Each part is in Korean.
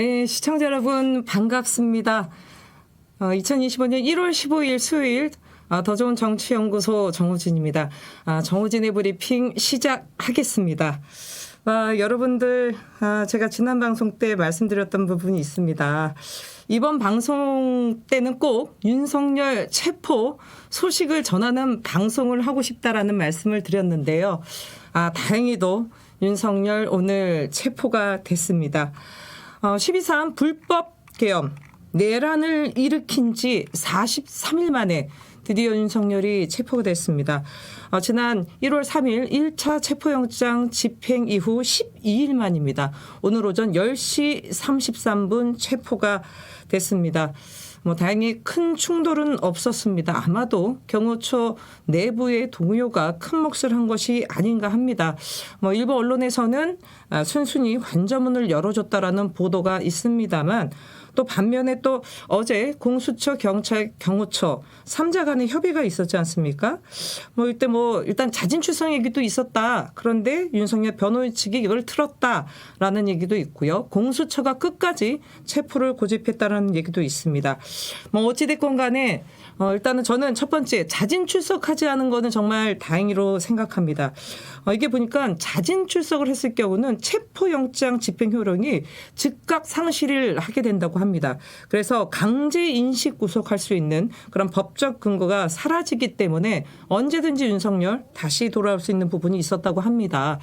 네, 시청자 여러분 반갑습니다. 어, 2025년 1월 15일 수요일 아, 더 좋은 정치연구소 정호진입니다. 아, 정호진의 브리핑 시작하겠습니다. 아, 여러분들, 아, 제가 지난 방송 때 말씀드렸던 부분이 있습니다. 이번 방송 때는 꼭 윤석열 체포 소식을 전하는 방송을 하고 싶다라는 말씀을 드렸는데요. 아, 다행히도 윤석열 오늘 체포가 됐습니다. 어, 12.3 불법 계엄 내란을 일으킨 지 43일 만에 드디어 윤석열이 체포가 됐습니다. 어, 지난 1월 3일 1차 체포영장 집행 이후 12일 만입니다. 오늘 오전 10시 33분 체포가 됐습니다. 뭐 다행히 큰 충돌은 없었습니다. 아마도 경호처 내부의 동요가 큰 몫을 한 것이 아닌가 합니다. 뭐 일부 언론에서는 아, 순순히 관저문을 열어줬다라는 보도가 있습니다만 또 반면에 또 어제 공수처 경찰 경호처 삼자 간의 협의가 있었지 않습니까? 뭐 이때 뭐 일단 자진 출석 얘기도 있었다. 그런데 윤석열 변호인 측이 이걸 틀었다라는 얘기도 있고요. 공수처가 끝까지 체포를 고집했다라는 얘기도 있습니다. 뭐 어찌 됐건 간에 어, 일단은 저는 첫 번째 자진 출석하지 않은 거는 정말 다행히로 생각합니다. 어, 이게 보니까 자진 출석을 했을 경우는 체포영장 집행 효력이 즉각 상실을 하게 된다고 합니다. 그래서 강제 인식 구속할 수 있는 그런 법적 근거가 사라지기 때문에 언제든지 윤석열 다시 돌아올 수 있는 부분이 있었다고 합니다.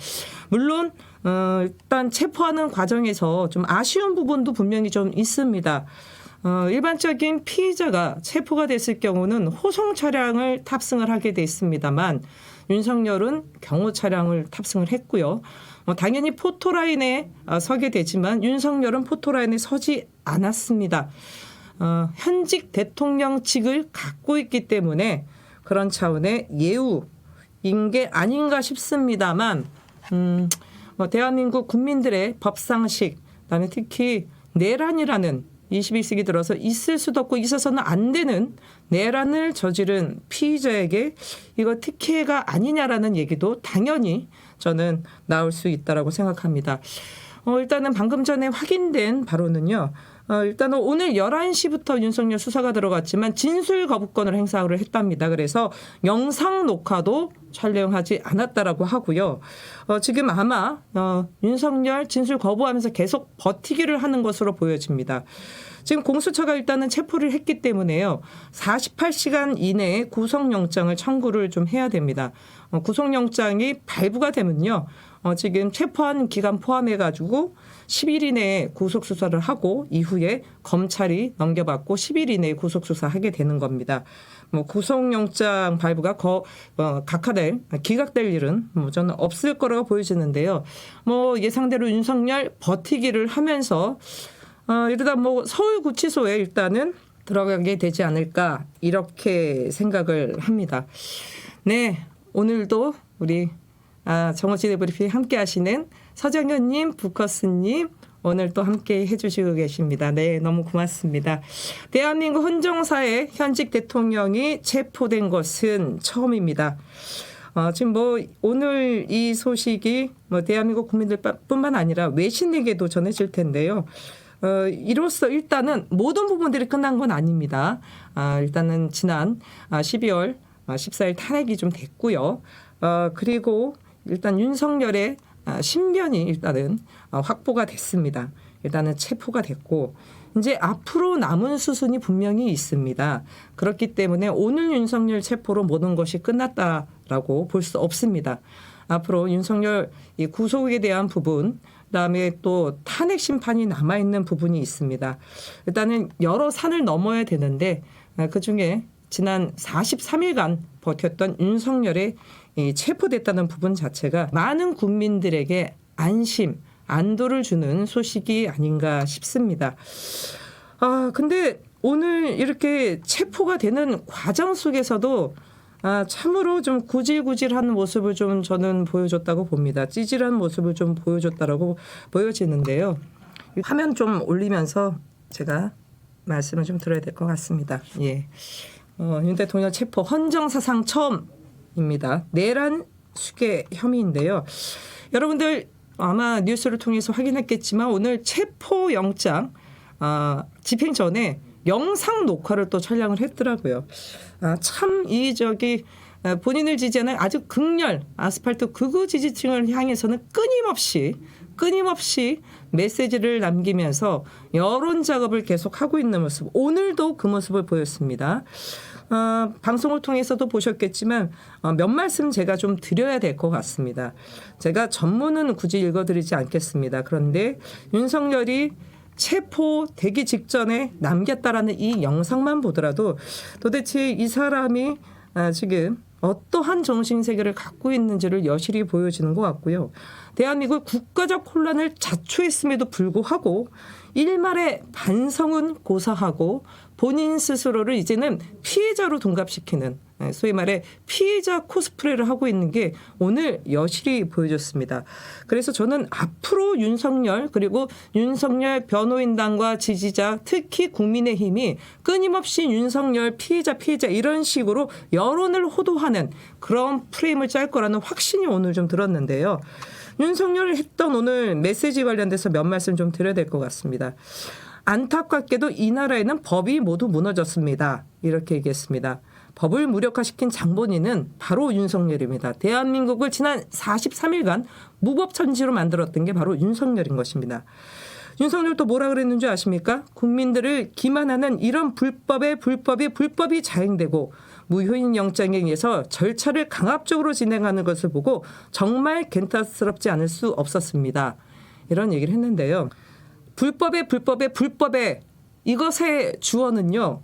물론 어, 일단 체포하는 과정에서 좀 아쉬운 부분도 분명히 좀 있습니다. 어, 일반적인 피의자가 체포가 됐을 경우는 호송 차량을 탑승을 하게 돼 있습니다만 윤석열은 경호 차량을 탑승을 했고요. 뭐 당연히 포토라인에 어, 서게 되지만 윤석열은 포토라인에 서지 않았습니다. 어, 현직 대통령직을 갖고 있기 때문에 그런 차원의 예우인 게 아닌가 싶습니다만 음, 뭐 대한민국 국민들의 법상식, 그다음에 특히 내란이라는 21세기 들어서 있을 수도 없고 있어서는 안 되는 내란을 저지른 피의자에게 이거 특혜가 아니냐라는 얘기도 당연히 저는 나올 수 있다라고 생각합니다. 어, 일단은 방금 전에 확인된 바로는요. 어, 일단은 오늘 11시부터 윤석열 수사가 들어갔지만 진술 거부권을 행사를 했답니다. 그래서 영상 녹화도 촬영하지 않았다라고 하고요. 어, 지금 아마 어, 윤석열 진술 거부하면서 계속 버티기를 하는 것으로 보여집니다. 지금 공수처가 일단은 체포를 했기 때문에요. 48시간 이내에 구속영장을 청구를 좀 해야 됩니다. 어, 구속영장이 발부가 되면요. 어, 지금 체포한 기간 포함해가지고 10일 이내에 구속수사를 하고 이후에 검찰이 넘겨받고 10일 이내에 구속수사하게 되는 겁니다. 뭐 구속영장 발부가 거, 어, 각하될 기각될 일은 뭐 저는 없을 거라고 보여지는데요. 뭐 예상대로 윤석열 버티기를 하면서 어, 이러다 뭐 서울구치소에 일단은 들어가게 되지 않을까 이렇게 생각을 합니다. 네, 오늘도 우리 아, 정호진의 브리핑 함께 하시는 서정현님, 부커스님, 오늘 또 함께 해주시고 계십니다. 네, 너무 고맙습니다. 대한민국 헌정사의 현직 대통령이 체포된 것은 처음입니다. 어, 지금 뭐 오늘 이 소식이 뭐 대한민국 국민들뿐만 아니라 외신에게도 전해질 텐데요. 어, 이로써 일단은 모든 부분들이 끝난 건 아닙니다. 아, 일단은 지난 아, 12월 아, 14일 탄핵이 좀 됐고요. 어, 그리고 일단 윤석열의 아, 신변이 일단은 어, 확보가 됐습니다. 일단은 체포가 됐고 이제 앞으로 남은 수순이 분명히 있습니다. 그렇기 때문에 오늘 윤석열 체포로 모든 것이 끝났다라고 볼 수 없습니다. 앞으로 윤석열 이 구속에 대한 부분, 그다음에 또 탄핵 심판이 남아 있는 부분이 있습니다. 일단은 여러 산을 넘어야 되는데 그 중에 지난 43일간 버텼던 윤석열의 이 체포됐다는 부분 자체가 많은 국민들에게 안심, 안도를 주는 소식이 아닌가 싶습니다. 아, 근데 오늘 이렇게 체포가 되는 과정 속에서도 아, 참으로 좀 구질구질한 모습을 좀 저는 보여줬다고 봅니다. 찌질한 모습을 좀 보여줬다라고 보여지는데요. 화면 좀 올리면서 제가 말씀을 좀 드려야 될 것 같습니다. 예. 어, 윤 대통령 체포 헌정 사상 처음입니다. 내란 수괴 혐의인데요. 여러분들 아마 뉴스를 통해서 확인했겠지만 오늘 체포 영장 아, 집행 전에 영상 녹화를 또 촬영을 했더라고요. 아, 참 이적이 아, 본인을 지지하는 아주 극렬 아스팔트 극우 지지층을 향해서는 끊임없이 끊임없이 메시지를 남기면서 여론 작업을 계속 하고 있는 모습. 오늘도 그 모습을 보였습니다. 어, 방송을 통해서도 보셨겠지만 어, 몇 말씀 제가 좀 드려야 될 것 같습니다. 제가 전문은 굳이 읽어드리지 않겠습니다. 그런데 윤석열이 체포 되기 직전에 남겼다라는 이 영상만 보더라도 도대체 이 사람이 아, 지금 어떠한 정신 세계를 갖고 있는지를 여실히 보여지는 것 같고요. 대한민국 국가적 혼란을 자초했음에도 불구하고 일말의 반성은 고사하고 본인 스스로를 이제는 피해자로 동갑시키는 예, 소위 말해 피해자 코스프레를 하고 있는 게 오늘 여실히 보여졌습니다. 그래서 저는 앞으로 윤석열 그리고 윤석열 변호인단과 지지자 특히 국민의힘이 끊임없이 윤석열 피해자 피해자 이런 식으로 여론을 호도하는 그런 프레임을 짤 거라는 확신이 오늘 좀 들었는데요. 윤석열이 했던 오늘 메시지 관련돼서 몇 말씀 좀 드려야 될 것 같습니다. 안타깝게도 이 나라에는 법이 모두 무너졌습니다. 이렇게 얘기했습니다. 법을 무력화시킨 장본인은 바로 윤석열입니다. 대한민국을 지난 43일간 무법천지로 만들었던 게 바로 윤석열인 것입니다. 윤석열 또 뭐라 그랬는지 아십니까? 국민들을 기만하는 이런 불법에 불법이 불법이 자행되고 무효인 영장에 의해서 절차를 강압적으로 진행하는 것을 보고 정말 괜찮스럽지 않을 수 없었습니다. 이런 얘기를 했는데요. 불법의 불법의 불법의 이것의 주어는요.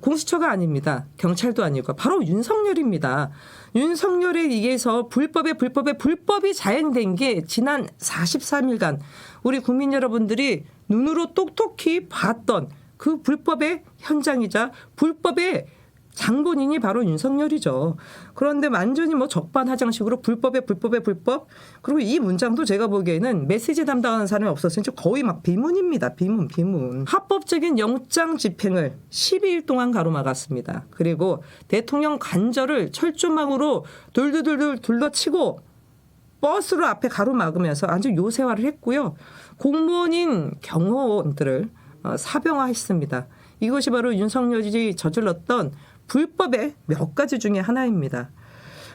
공수처가 아닙니다. 경찰도 아니고 바로 윤석열입니다. 윤석열에 의해서 불법의 불법의 불법이 자행된 게 지난 43일간 우리 국민 여러분들이 눈으로 똑똑히 봤던 그 불법의 현장이자 불법의 장본인이 바로 윤석열이죠. 그런데 완전히 뭐 적반하장식으로 불법에 불법에 불법 그리고 이 문장도 제가 보기에는 메시지 담당하는 사람이 없었으니 거의 막 비문입니다. 비문 비문. 합법적인 영장 집행을 12일 동안 가로막았습니다. 그리고 대통령 관절을 철조망으로 돌돌돌돌 둘러치고 버스로 앞에 가로막으면서 아주 요새화를 했고요. 공무원인 경호원들을 어, 사병화했습니다. 이것이 바로 윤석열이 저질렀던 불법의 몇 가지 중에 하나입니다.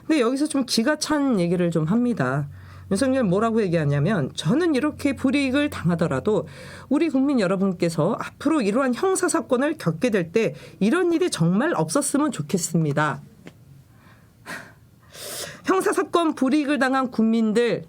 근데 여기서 좀 기가 찬 얘기를 좀 합니다. 윤석열 뭐라고 얘기하냐면 저는 이렇게 불이익을 당하더라도 우리 국민 여러분께서 앞으로 이러한 형사 사건을 겪게 될 때 이런 일이 정말 없었으면 좋겠습니다. 형사 사건 불이익을 당한 국민들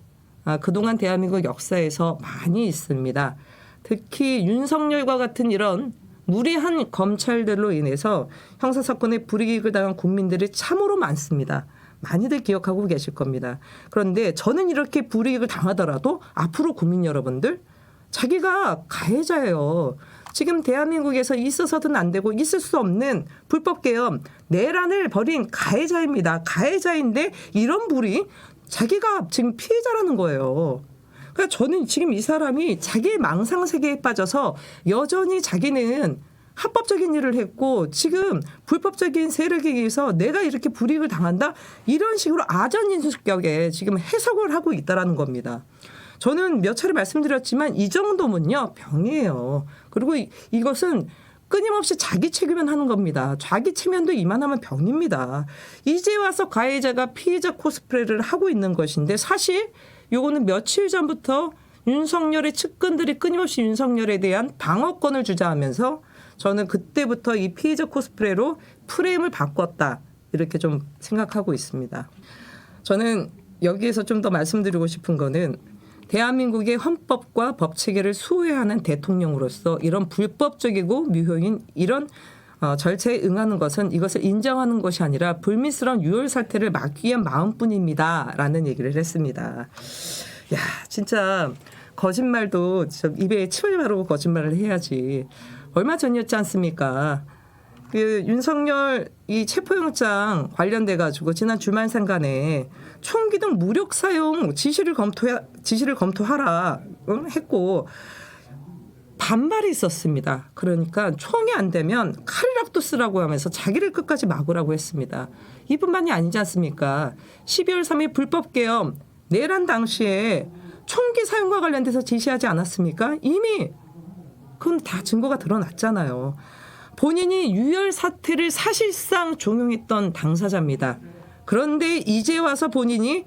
아, 그동안 대한민국 역사에서 많이 있습니다. 특히 윤석열과 같은 이런 무리한 검찰들로 인해서 형사 사건에 불이익을 당한 국민들이 참으로 많습니다. 많이들 기억하고 계실 겁니다. 그런데 저는 이렇게 불이익을 당하더라도 앞으로 국민 여러분들 자기가 가해자예요. 지금 대한민국에서 있어서든 안 되고 있을 수 없는 불법 계엄 내란을 벌인 가해자입니다. 가해자인데 이런 불이 자기가 지금 피해자라는 거예요. 그러니까 저는 지금 이 사람이 자기의 망상 세계에 빠져서 여전히 자기는 합법적인 일을 했고 지금 불법적인 세력에 의해서 내가 이렇게 불이익을 당한다 이런 식으로 아전인수격에 지금 해석을 하고 있다라는 겁니다. 저는 몇 차례 말씀드렸지만 이 정도면요 병이에요. 그리고 이, 이것은 끊임없이 자기 체면만 하는 겁니다. 자기 체면도 이만하면 병입니다. 이제 와서 가해자가 피해자 코스프레를 하고 있는 것인데 사실 요거는 며칠 전부터 윤석열의 측근들이 끊임없이 윤석열에 대한 방어권을 주자하면서 저는 그때부터 이 피해자 코스프레로 프레임을 바꿨다. 이렇게 좀 생각하고 있습니다. 저는 여기에서 좀 더 말씀드리고 싶은 거는 대한민국의 헌법과 법 체계를 수호하는 대통령으로서 이런 불법적이고 무효인 이런 어, 절차에 응하는 것은 이것을 인정하는 것이 아니라 불미스러운 유혈 사태를 막기 위한 마음뿐입니다라는 얘기를 했습니다. 야 진짜 거짓말도 저 입에 침을 바르고 거짓말을 해야지. 얼마 전이었지 않습니까? 그 윤석열 이 체포영장 관련돼 가지고 지난 주말 상간에 총기 등 무력 사용 지시를 검토 지시를 검토하라 응? 했고 반발이 있었습니다. 그러니까 총이 안 되면 칼이라도 쓰라고 하면서 자기를 끝까지 막으라고 했습니다. 이뿐만이 아니지 않습니까? 12월 3일 불법 계엄 내란 당시에 총기 사용과 관련돼서 지시하지 않았습니까? 이미 그건 다 증거가 드러났잖아요. 본인이 유혈 사태를 사실상 종용했던 당사자입니다. 그런데 이제 와서 본인이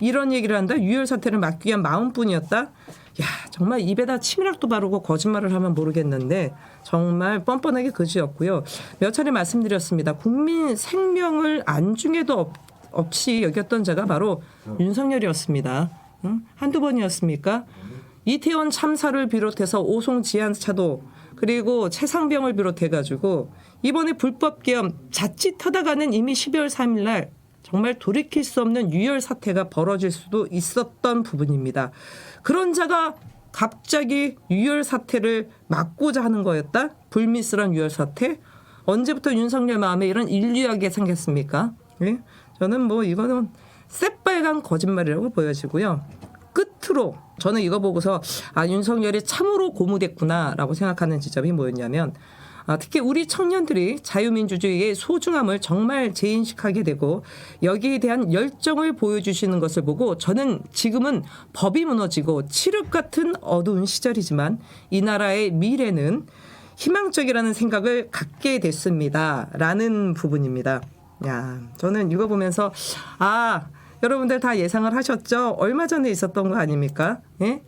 이런 얘기를 한다. 유혈 사태를 막기 위한 마음뿐이었다. 야 정말 입에다 치밀락도 바르고 거짓말을 하면 모르겠는데 정말 뻔뻔하게 그지였고요. 몇 차례 말씀드렸습니다. 국민 생명을 안중에도 없, 없이 여겼던 자가 바로 윤석열이었습니다. 응? 한두 번이었습니까? 이태원 참사를 비롯해서 오송 지하차도 그리고 최상병을 비롯해 가지고 이번에 불법 계엄 자칫하다가는 이미 12월 3일 날 정말 돌이킬 수 없는 유혈 사태가 벌어질 수도 있었던 부분입니다. 그런 자가 갑자기 유혈 사태를 막고자 하는 거였다? 불미스러운 유혈 사태? 언제부터 윤석열 마음에 이런 인류하게 생겼습니까? 예? 저는 뭐 이거는 새빨간 거짓말이라고 보여지고요. 끝으로 저는 이거 보고서 아 윤석열이 참으로 고무됐구나라고 생각하는 지점이 뭐였냐면 아, 특히 우리 청년들이 자유민주주의의 소중함을 정말 재인식하게 되고 여기에 대한 열정을 보여주시는 것을 보고 저는 지금은 법이 무너지고 칠흑 같은 어두운 시절이지만 이 나라의 미래는 희망적이라는 생각을 갖게 됐습니다. 라는 부분입니다. 야, 저는 이거 보면서 아, 여러분들 다 예상을 하셨죠? 얼마 전에 있었던 거 아닙니까? 예?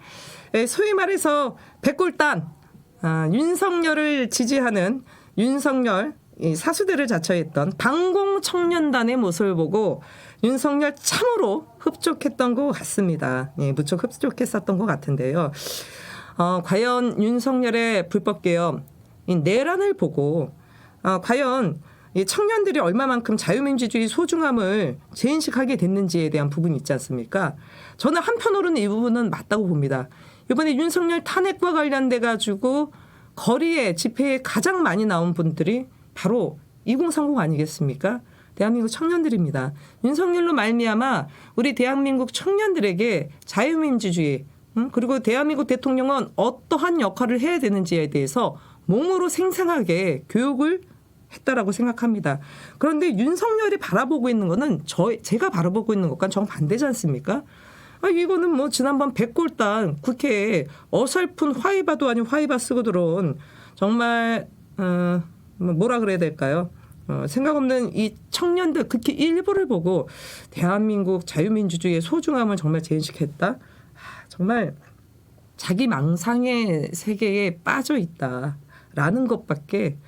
예, 소위 말해서 백골단 아, 윤석열을 지지하는 윤석열 이 사수대를 자처했던 방공 청년단의 모습을 보고 윤석열 참으로 흡족했던 것 같습니다. 예, 무척 흡족했었던 것 같은데요. 어, 과연 윤석열의 불법 개혁 이 내란을 보고 어, 과연 이 청년들이 얼마만큼 자유민주주의 소중함을 재인식하게 됐는지에 대한 부분이 있지 않습니까? 저는 한편으로는 이 부분은 맞다고 봅니다. 이번에 윤석열 탄핵과 관련돼 가지고 거리에 집회에 가장 많이 나온 분들이 바로 2030 아니겠습니까? 대한민국 청년들입니다. 윤석열로 말미암아 우리 대한민국 청년들에게 자유민주주의 음, 그리고 대한민국 대통령은 어떠한 역할을 해야 되는지에 대해서 몸으로 생생하게 교육을 했다라고 생각합니다. 그런데 윤석열이 바라보고 있는 거는 저 제가 바라보고 있는 것과 정 반대지 않습니까? 아, 이거는 뭐 지난번 백골당 국회에 어설픈 화이바도 아닌 화이바 쓰고 들어온 정말 어, 뭐 뭐라 그래야 될까요? 어, 생각 없는 이 청년들 극히 일부를 보고 대한민국 자유민주주의의 소중함을 정말 재인식했다. 아, 정말 자기 망상의 세계에 빠져 있다라는 것밖에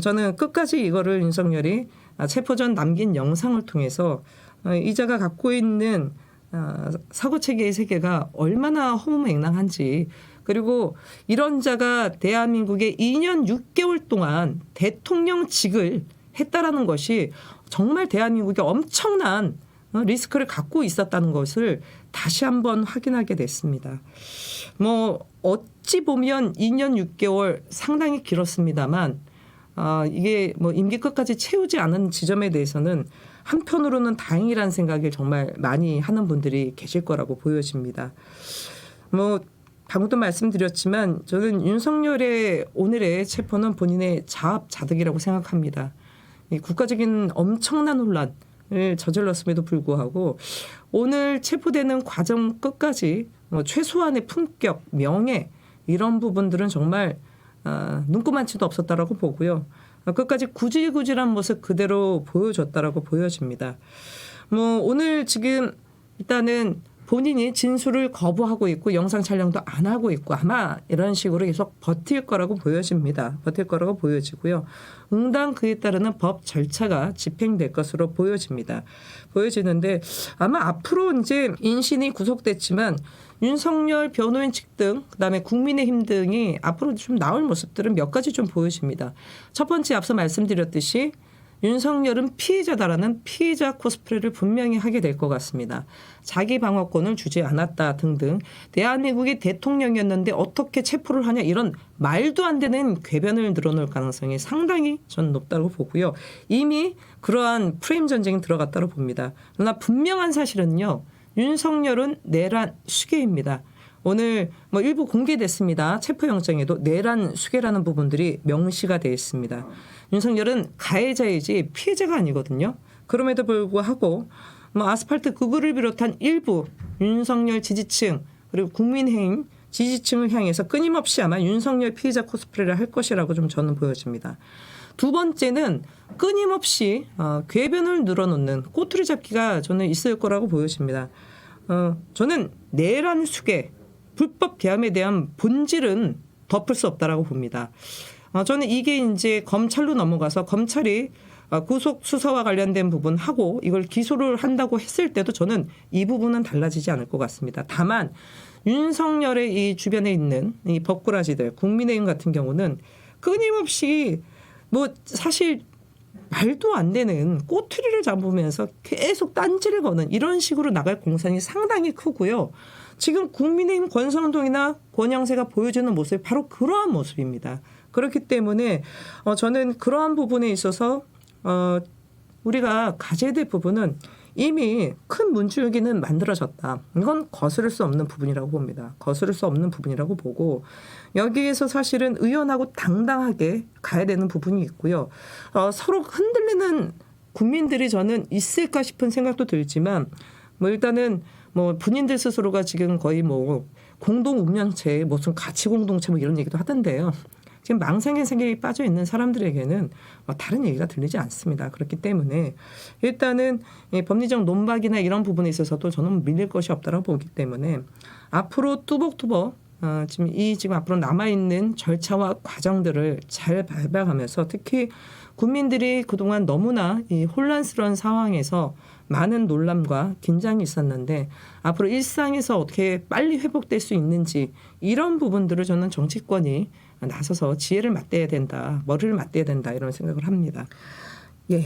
저는 끝까지 이거를 윤석열이 체포전 남긴 영상을 통해서 어, 이자가 갖고 있는 어, 사고 체계의 세계가 얼마나 허무맹랑한지 그리고 이런 자가 대한민국에 2년 6개월 동안 대통령직을 했다라는 것이 정말 대한민국에 엄청난 어, 리스크를 갖고 있었다는 것을 다시 한번 확인하게 됐습니다. 뭐 어찌 보면 2년 6개월 상당히 길었습니다만 아, 이게 뭐 임기 끝까지 채우지 않은 지점에 대해서는 한편으로는 다행이라는 생각을 정말 많이 하는 분들이 계실 거라고 보여집니다. 뭐 방금도 말씀드렸지만 저는 윤석열의 오늘의 체포는 본인의 자업자득이라고 생각합니다. 이 국가적인 엄청난 혼란을 저질렀음에도 불구하고 오늘 체포되는 과정 끝까지 뭐 최소한의 품격, 명예 이런 부분들은 정말 아, 눈꼽만치도 없었다라고 보고요. 아, 끝까지 구질구질한 모습 그대로 보여줬다라고 보여집니다. 뭐 오늘 지금 일단은 본인이 진술을 거부하고 있고 영상 촬영도 안 하고 있고 아마 이런 식으로 계속 버틸 거라고 보여집니다. 버틸 거라고 보여지고요. 응당 그에 따르는 법 절차가 집행될 것으로 보여집니다. 보여지는데 아마 앞으로 이제 인신이 구속됐지만 윤석열 변호인 측등 그다음에 국민의힘 등이 앞으로 좀 나올 모습들은 몇 가지 좀 보여집니다. 첫 번째 앞서 말씀드렸듯이 윤석열은 피해자다라는 피해자 코스프레를 분명히 하게 될 것 같습니다. 자기 방어권을 주지 않았다 등등 대한민국의 대통령이었는데 어떻게 체포를 하냐 이런 말도 안 되는 궤변을 늘어놓을 가능성이 상당히 저는 높다고 보고요. 이미 그러한 프레임 전쟁이 들어갔다고 봅니다. 그러나 분명한 사실은요. 윤석열은 내란 수계입니다. 오늘 뭐 일부 공개됐습니다. 체포영장에도 내란 수계라는 부분들이 명시가 되어 있습니다. 윤석열은 가해자이지 피해자가 아니거든요. 그럼에도 불구하고 뭐 아스팔트 극우를 비롯한 일부 윤석열 지지층 그리고 국민의힘 지지층을 향해서 끊임없이 아마 윤석열 피해자 코스프레를 할 것이라고 좀 저는 보여집니다. 두 번째는 끊임없이 어, 궤변을 늘어놓는 꼬투리 잡기가 저는 있을 거라고 보여집니다. 어, 저는 내란 수계 불법 계함에 대한 본질은 덮을 수 없다라고 봅니다. 어, 저는 이게 이제 검찰로 넘어가서 검찰이 어, 구속 수사와 관련된 부분 하고 이걸 기소를 한다고 했을 때도 저는 이 부분은 달라지지 않을 것 같습니다. 다만 윤석열의 이 주변에 있는 이 법꾸라지들 국민의힘 같은 경우는 끊임없이 뭐 사실 말도 안 되는 꼬투리를 잡으면서 계속 딴지를 거는 이런 식으로 나갈 공산이 상당히 크고요. 지금 국민의힘 권성동이나 권영세가 보여주는 모습이 바로 그러한 모습입니다. 그렇기 때문에 어, 저는 그러한 부분에 있어서 어, 우리가 가져야 될 부분은 이미 큰 문줄기는 만들어졌다. 이건 거스를 수 없는 부분이라고 봅니다. 거스를 수 없는 부분이라고 보고 여기에서 사실은 의연하고 당당하게 가야 되는 부분이 있고요. 어, 서로 흔들리는 국민들이 저는 있을까 싶은 생각도 들지만 뭐 일단은 뭐 본인들 스스로가 지금 거의 뭐 공동 운명체 무슨 가치 공동체 뭐 이런 얘기도 하던데요. 지금 망상의 세계에 빠져 있는 사람들에게는 뭐 다른 얘기가 들리지 않습니다. 그렇기 때문에 일단은 이 법리적 논박이나 이런 부분에 있어서도 저는 밀릴 것이 없다고 보기 때문에 앞으로 뚜벅뚜벅 어, 지금 이 지금 앞으로 남아 있는 절차와 과정들을 잘 밟아가면서 특히 국민들이 그동안 너무나 이 혼란스러운 상황에서 많은 논란과 긴장이 있었는데 앞으로 일상에서 어떻게 빨리 회복될 수 있는지 이런 부분들을 저는 정치권이 나서서 지혜를 맞대야 된다, 머리를 맞대야 된다 이런 생각을 합니다.